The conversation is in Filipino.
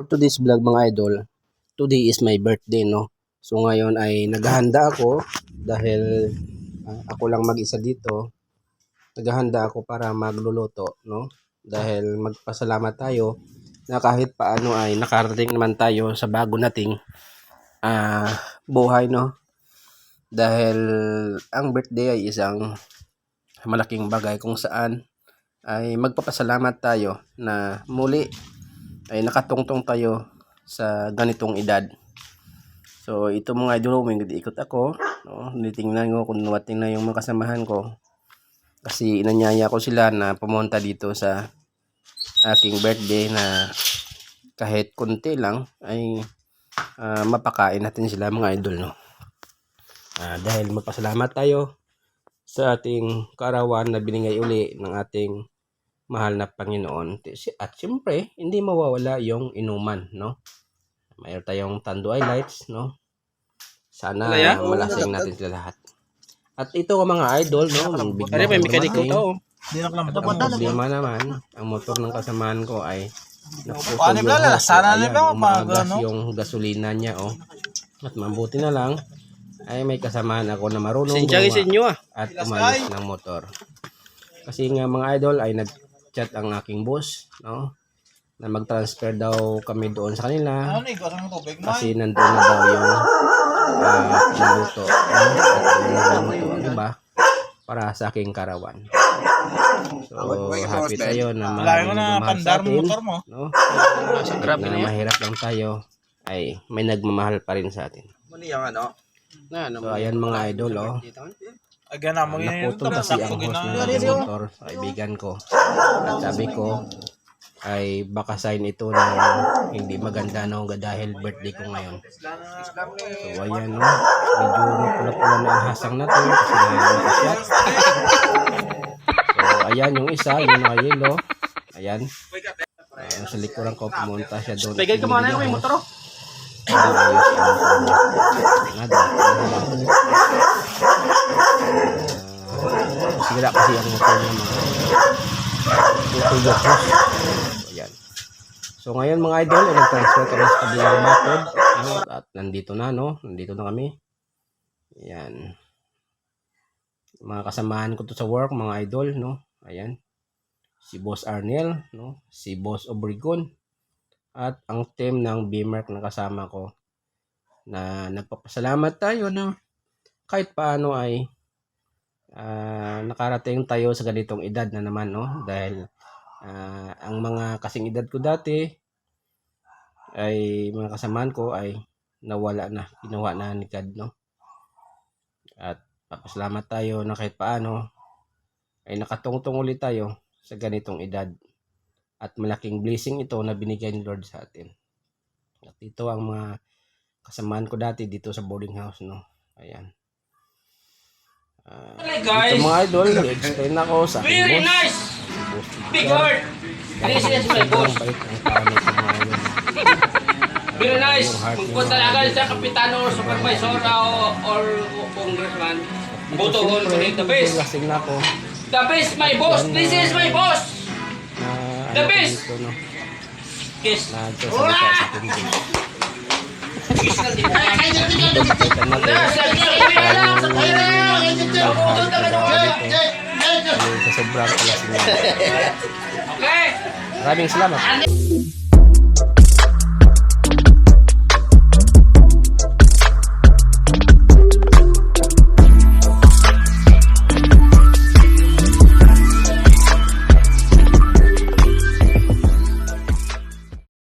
For today's vlog mga idol, today is my birthday no. So ngayon ay naghahanda ako dahil ah, ako lang mag-isa dito. Naghahanda ako para magluluto no. Dahil magpasalamat tayo na kahit paano ay nakarating naman tayo sa bago nating ah, buhay no. Dahil ang birthday ay isang malaking bagay kung saan ay magpapasalamat tayo na muli ay nakatungtong tayo sa ganitong edad. So ito mga idol, may ikot ako. No? Nitingnan ko kung nuwating na yung mga kasamahan ko. Kasi inanyaya ko sila na pumunta dito sa aking birthday na kahit konti lang ay ah, mapakain natin sila mga idol. No? Ah, dahil magpasalamat tayo sa ating karawan na binigay uli ng ating mahal na Panginoon. At siyempre, hindi mawawala yung inuman, no? Mayroon tayong Tanduay Lights, no? Sana Wala yan? malasing natin sila lahat. At ito mga idol, no? Yung bigla Ano may mekanik? Hindi na lang Ang problema naman, ang motor ng kasamaan ko ay ba? hose. Sana Ayan, na ba? umagas ano? yung gasolina niya, oh. At mabuti na lang, ay may kasamaan ako na marunong gumawa inyo ah. at umalis ng motor. Kasi nga mga idol ay nag-chat ang aking boss, no? Na mag-transfer daw kami doon sa kanila Ano ni tubig mo? kasi nandoon na daw yung uh, luto. No? At luto ang iba para sa aking karawan. So, happy tayo na Lagi mo na mahal sa atin, motor mo. no? Na mahirap lang tayo ay may nagmamahal pa rin sa atin. Mali yung ano? Na, ano So, ayan mga idol, oh. Agyan na mo yun. naputol kasi ang host ng motor kaibigan ko. At sabi ko, ay baka sign ito na hindi maganda no dahil birthday ko ngayon. So ayan no, medyo pula-pula na ang hasang natin kasi na. So ayan yung isa, yung naka-yellow. Ayan. Ayan, sa likuran ko pumunta siya doon. Bigay ka muna yung may motor oh. Ayos ang motor. Nga, Ah, Sigura kasi ang motor niya mga tutulog ko. So, ngayon mga idol, ay nag-transfer kami sa kabilang method. No? At nandito na, no? Nandito na kami. Ayan. Mga kasamahan ko to sa work, mga idol, no? Ayan. Si Boss Arnel, no? Si Boss Obregon. At ang team ng BMARC na kasama ko na nagpapasalamat tayo na kahit paano ay ah, nakarating tayo sa ganitong edad na naman no? Dahil ah, ang mga kasing edad ko dati ay mga kasamaan ko ay nawala na ginawa na ni God no? At papasalamat tayo na kahit paano ay nakatungtong ulit tayo sa ganitong edad. At malaking blessing ito na binigay ni Lord sa atin. At ito ang mga kasamaan ko dati dito sa boarding house no? Ayan Ah, Hey ito guys, mga idol, explain ako sa aking very boss. nice. Boss Big heart. This is my boss. Bait ang mga idol. Very nice. Yung heart Kung talaga sa kapitano, supervisor o or congressman, Dito boto ko siyempre, the best. lasing na ako The best, my boss. This is my boss. na The ano ko best. dito, no, Kiss. na nagsasalita sa aking boss. Kiss na din. Dito makita natin Nasa sa sobrang kalasing niya. Okay. Maraming salamat.